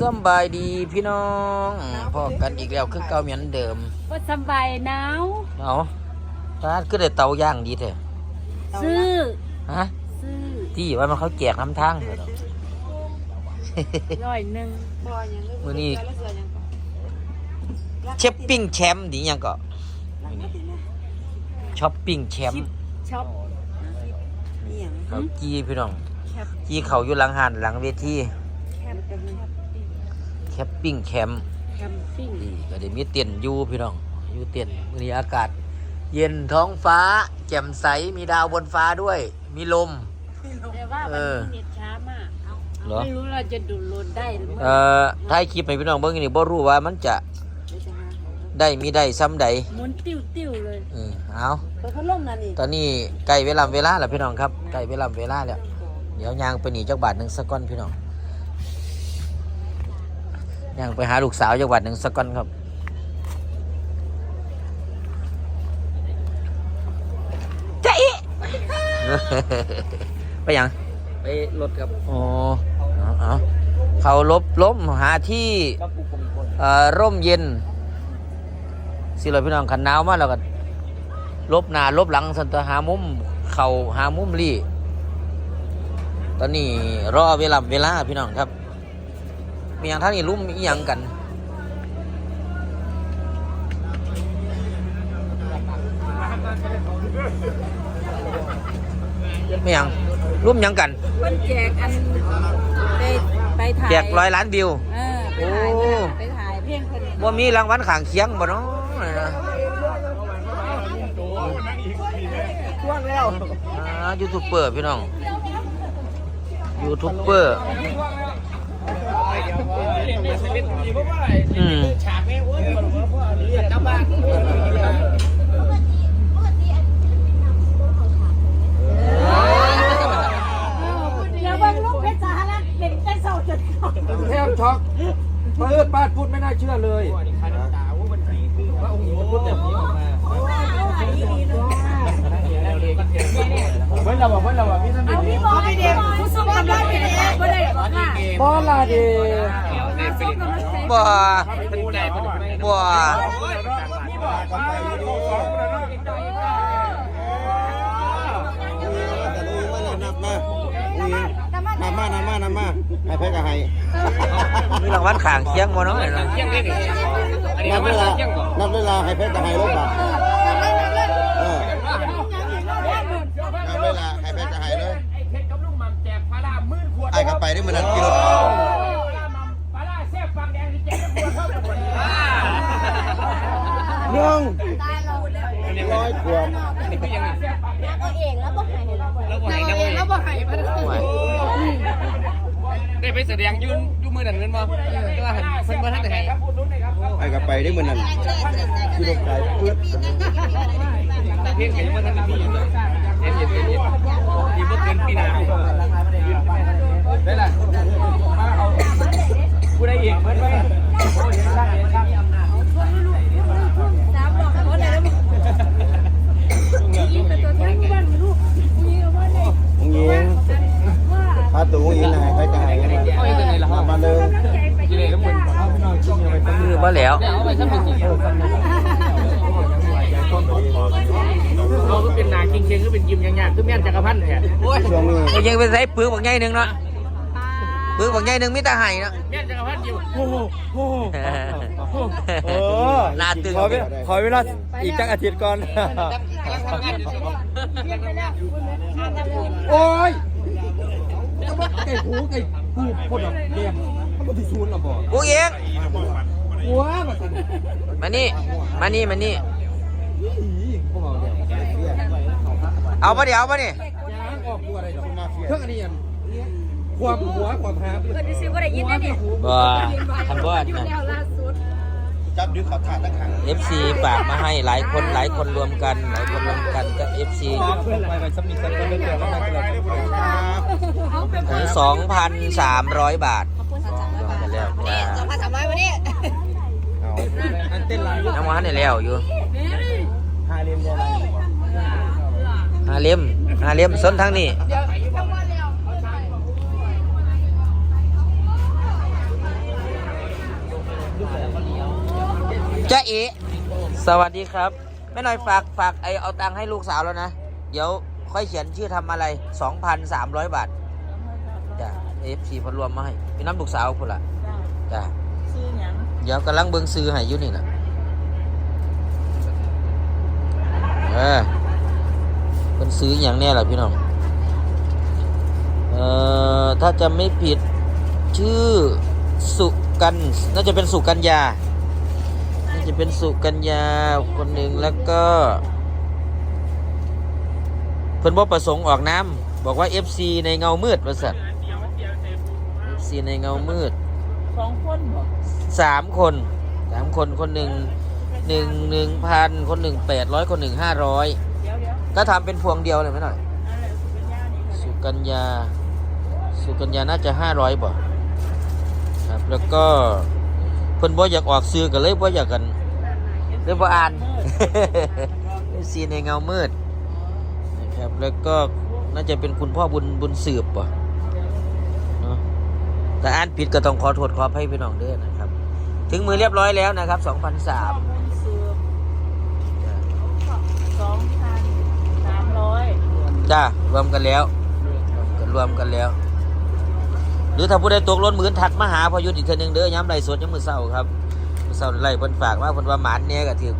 สำบายดีพี่น้องพอกันอีกแล้วคือเก่าเหมือนเดิมว่าสบายหนาวเอาร้านก็ได้เตาย่างดีเถอะซื้อฮะซื้อที่ว่ามันเขาแจกน้ำทางเถอะร้อยหนึ่งมื้อนี้เชฟปิ้งแชมป์ดีหยังก็ช้อปปิ้งแชมป์ช็อปเขาจี้พี่น้องแคปจี้เขาอยู่หลังหันหลังเวที แคปเป็นแคปแคปปิ้งแคมป์แคมปิ้งนี่ก็ได้มีเตียนอยู่พี่น้องอยู่เตียนมื้อนี้อากาศ เย็นท้องฟ้า แจ่มใสมีดาวบนฟ้าด้วย มีลม แต่ว่าเอวันอนี้เน็ตช้ามากเหรอ ไม่รู้เราจะดูดโหลดได้หรือไม่เอ่อท้ายคลิปให้พี่น้องเบิ่งนี่บ่รู้ว่ามันจะได้มีได้ซ้ำใดหมุนติ้วติ้วๆเลยเออเอา เปิดพัดลมนั่นนี่ตอนนี้ใกล้เวลาเวลาแล้วพี่น้องครับใกล้เวลาเวลาแล้วเดี๋ยวยางไปหนีจักบาทหนึ่งสักก้อนพี่น้อง ยางไปหาลูกสาวจักบาทหนึ่งสักก้อนครับจะอีไปยังไปรถกับอ๋อเอาเอาเขาลบล้มหาที่กับปุกมคนเอ่อร่มเย็น สิเราพี่น้องขันหนาวมาแล้วก็ลบหน้าลบหลังสันตัวหามุม เข่าหามุมรี่ตอนนี้รอเวลาเวลาพี่น้องครับ มีอย่างท่านนี่รุ่มอีหยังกัน ไม่หยังรุ่มหยังกันเพิ่นแจกอันไปไปถ่ายแจกร้อยล้านวิว เออไปถ่ายโอ้ ไปถ่ายเพลงเพิ่นว่ามีรางวัลขางเคียงบ่เนาะนี่นะช่วงแล้วอ่ายูทูบเบอร์พี่น้องยูทูบเบอร์ อืมแม่เว้ยมันว่าพ่เรียกกลับบ้านเดี๋ยวเบิ่งลูกเพชรสารัตเป็นแต่เศร้าจนเขาแทบช็อกเปิดป้าดพูดไม่น่าเชื่อเลยว่าองค์หญิงพูดแบบนี้ออกมาเพื่อนเราบอกเพื่อนเรอกพี่ท่าพี่บอกให้เด็กผู้ส่งกำลังใจบ่ได้หรอกค่ะ บอลลาเดส่งกำลังใจบ่เป็นไงเป็นไงบ่นำมานำมานำมาให้เพื่อนกับให้มีรางวัลขางเคียงบ่เนาะนี่นะเที่ยงนี่นี่อันนี้นับมัเวนลาเที่ยงก่อนนับเวลาให้เพื่อนกับให้รถบัต ไอ้กับไปได้มันนั่นกิโลปลาล่าแซ่บฟังแดงที่แจกขวดเข้าไปหมดหนึ่งร้อยขวดได้ไปแสดงยืนยูมือดันเงินมาก็หันเพิ่นมาทักแต่ไหนไอ้กับไปได้มันนั่นกิโลไก่เพื่อนเพียงแค่มาทักแต่พี่เอ็นเอ็นเอ็นเอ็นดีเมื่อเกินปีหน้า ได้ละผู้ใดอีกเพิ่นไปโอ้ยช่างเห็นช่างองยิงพาตัวองยิงให้เพื่อนกับให้มามาเลยกิเลสแล้วมึงเอาไปนอนกินยังไงต้องคือบ่แล้วเอาไปสักหนึ่งเราก็เป็นนาคิงเคงก็เป็นยิมยังยากคือแม่นจักรพันธ์แท้โอ้ยช่วงนี้ก็ยังไปใส่ปืนบักใหญ่หนึงเนาะ ปืนบักใหญ่หนึงมีแต่ไห้เนาะแม่นจักรพันธ์อยู่โอ้โหโอ้โหเออหน้าตึงขอเวลาขอเวลาอีกจักอาทิตย์ก่อนกำลังทำงานอยู่โอ้ยไก่หูไก่หูพ่นเดียเขาบอกที่ซูนหรอบอกกูเองหัวแบบนี้มานี่ มานี่ มานี่พวกเราเนี่ยเอาปะเดี๋ยวเอาปะนี่ยางออกตัวอะไรหรอกเครื่องอันนี้อัน ความหัวความหาเพิ่นสิบ่ได้ยินได้นี่บ่ทันบ่นั่นแล้วล่าสุดจับดึงเขาถ่านตะขัง FC ฝากมาให้หลายคนหลายคนรวมกัน หลายคนรวมกันก็ FC เพื่อนไปไปสมิธกันเรื่อยๆแล้วมันจะถึง2,300 บาทไปแล้วจ้าเอาอันเต้นลายน้ำมันได้แล้วอยู่ฮาเรียนเดียวกันหาเล่มหาเล่มส้นทางนี้ จ้าเอ๋สวัสดีครับแม่หน่อยฝากฝากไอเอาตังค์ให้ลูกสาวแล้วนะ เดี๋ยวค่อยเขียนชื่อทำอะไร 2,300 บาทจ้ะเอฟซีพอรวมมาให้พี่น้ำลูกสาวพุ่นละจ้ะชื่อหยังเดี๋ยวกำลังเบิ่งซื้อให้อยู่นี่แหละเออเป็นซื้ออย่างเนี้ยแหละพี่น้องเอ่อถ้าจะไม่ผิดชื่อสุกันน่าจะเป็นสุกัญญาน่า จะเป็นสุกัญญาคนหนึ่งแล้วก็ เพิ่นบ่ประสงค์ออกน้ำบอกว่า FC ในเงามืดประสัต FC ในเงามืดสองคนบ่สามคนสามคนคนหนึ่งหนึ่งหนึ่งพันคนหนึ่งแปดร้อยคนหนึ่งห้าร้อยเดี๋ยวเดี๋ยวก็ทำเป็นพวงเดียวเลยไหมหน่อย นั่นแหละสุกัญญานี่สุกัญญา สุกัญญาน่าจะห้าร้อยบ่ครับ แล้วก็เพิ่นบ่อยากออกซื้อกันเลยบ่อยากกัน เลยบ่อ่านซีในเงามืดนะครับแล้วก็น่าจะเป็นคุณพ่อบุญบุญสืบป่ะเนาะแต่อ่านผิดก็ต้องขอโทษขออภัยพี่น้องเด้อนะครับ ถึงมือเรียบร้อยแล้วนะครับ 2,003ข้อมูลสืบสองพันสามร้อยจ้ารวมกันแล้วรวมกันรวมกันแล้ว หรือถ้าผู้ใดตกล้นมือทักมาหาพอยุทธอีกเทอนึงเด้อย้ำไรสดย้ำมือเศร้าครับ มือเศร้าเพิ่นฝากว่าเพิ่นว่าหมานเนี่ยก็ถือ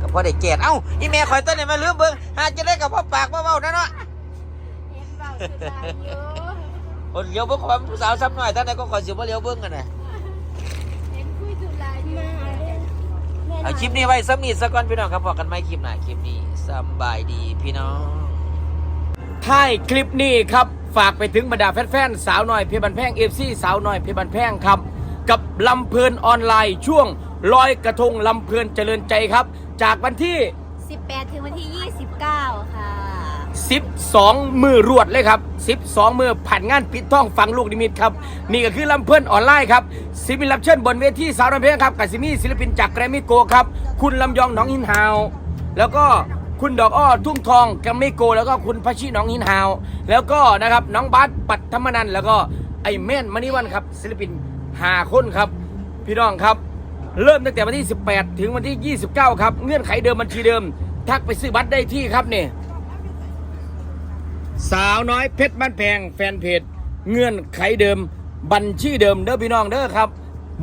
กับพ่อได้แจกเอ้าอีแม่ข่อยต้นเนี่ยมาลืมเบิ่งหาจะได้กับพ่อปากพ่อเว้านั่นเนาะเห็นเปล่าสุดท้ายเยอะคนเลี้ยวเบิ่งความผู้สาวซ้ำหน่อยท่านใดก็ขอสิบ่เลี้ยวเบิ่งกันนะเห็นคุยสุดท้ายเยอะเอาคลิปนี้ไว้ซ้ำนี้สักก่อนพี่น้องครับพอกันใหม่คลิปหน้าคลิปนี้สบายดีพี่น้องท้ายคลิปนี้ครับฝากไปถึงบรรดาแฟนๆสาวหน้อยเพชรบันแพงเอฟซีสาวหน้อยเพชรบันแพงครับ กับลำเพลินออนไลน์ ช่วงลอยกระทงลำเพลินเจริญใจครับ จากวันที่ 18 ถึงวันที่ 29 ค่ะ 12 มือรวดเลยครับ 12 มือผ่านงานปิดท่องฟังลูกนิมิตครับ นี่ก็คือลำเพื่อนออนไลน์ครับศิลปินรับเชิญบนเวทีสาวน้ำเพลงครับกับซิมี่ศิลปินจากแกรมมี่โกครับ คุณลำยองหนองหินฮาว แล้วก็คุณดอกอ้อทุ่งทองแกรมมี่โก แล้วก็คุณพัชชีหนองหินฮาว แล้วก็นะครับน้องบาสปัตธรรมนันท์แล้วก็ไอ้แม่นมณีวันครับศิลปิน ห้าคนครับ พี่น้องครับ เริ่มตั้งแต่วันที่ 18 ถึงวันที่ 29 ครับ เงื่อนไขเดิมบัญชีเดิม ทักไปซื้อบัตรได้ที่ครับเนี่ยสาวน้อยเพชรบ้านแพงแฟนเพจเงื่อนไขเดิมบัญชีเดิมเด้อพี่น้องเด้อครับ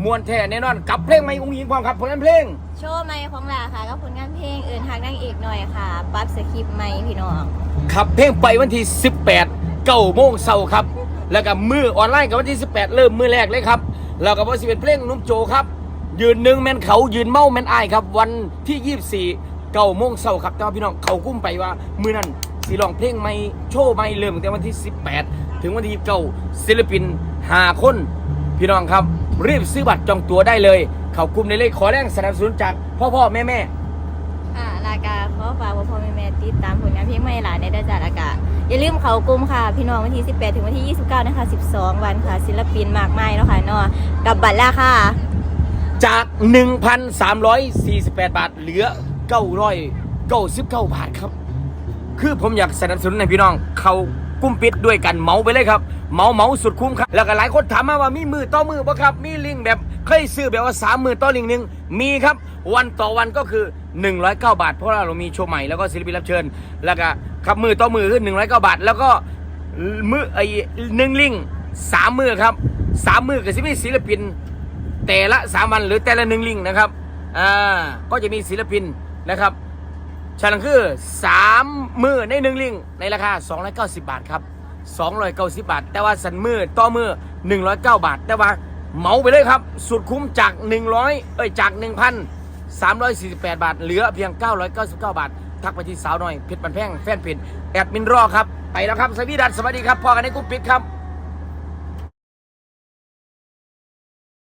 มวนแท้แน่นอนกับเพลงไม่อุ้งยิงความครับผลงานเพลง โชว์ใหม่ของลาค่ะกับผลงานเพลงเอินทางนางเอกหน่อยค่ะปรั๊บสคริปต์ใหม่พี่น้องขับเพลงไปวันที่ 18เก้าโมงเช้าครับ แล้วก็มือออนไลน์กับวันที่ 18 เริ่มมือแรกเลยครับ แล้วก็วันที่เป็นเพลงนุ่มโจครับ ยืนหนึ่งแมนเขายืนเมาแมนไอครับ วันที่ 24เก้าโมงเช้าครับแต่ว่าพี่น้องเขากุ้มไปว่า มือนั้นสีลองเพลงไม่โชว์ไม่เริ่มตั้งแต่วันที่ 18 ถึงวันที่29ศิลปินหาคน พี่น้องครับ รีบซื้อบัตรจองตั๋วได้เลย เขากุ้มในเลขขอแรงสนับสนุนจากพ่อพ่อแม่แม่ ค่ะลากาขอฝากพ่อพ่อแม่แม่ติดตามผลงานเพลงใหม่หลานในดาจัดอากาอย่าลืมเขากลุ่มค่ะ พี่น้องวันที่ 18 ถึงวันที่ 29 นะคะ 12 วันค่ะ ศิลปินมากมายเนาะค่ะเนาะกับบัตรราคาจาก 1,348 บาท เหลือ 999 บาทครับ คือผมอยากสนับสนุนให้พี่น้อง เขากุ้มปิดด้วยกันเมาไปเลยครับ เมาเมาสุดคุ้มครับ แล้วก็หลายคนถามมาว่ามีมือต่อมือปะครับ มีลิงแบบเคยซื้อแบบว่าสามมือต่อลิงหนึ่งมีครับ วันต่อวันก็คือ 109 บาท เพราะว่าเรามีโชว์ใหม่แล้วก็ศิลปินรับเชิญ แล้วก็ครับมือต่อมือคือ109 บาท แล้วก็มือไอ้หนึ่งลิงสามมือครับสามมือกับศิลปิน แต่ละสามวันหรือแต่ละหนึ่งลิงนะครับอ่าก็จะมีศิลปินนะครับฉลังคือสามมือในหนึ่งลิงในราคา 290 บาทครับ290 บาท แต่ว่าสันมือต่อมือ 109 บาท แต่ว่าเหมาไปเลยครับ สุดคุ้มจาก 100 เอ้ยจาก 348 บาท เหลือเพียง 999 บาท ทักไปที่สาวน้อยเพชรบันแพงแฟนเพจแอดมินรอครับ ไปแล้วครับสวีดัสสวัสดีครับพอกันในกรุ๊ปปิดครับ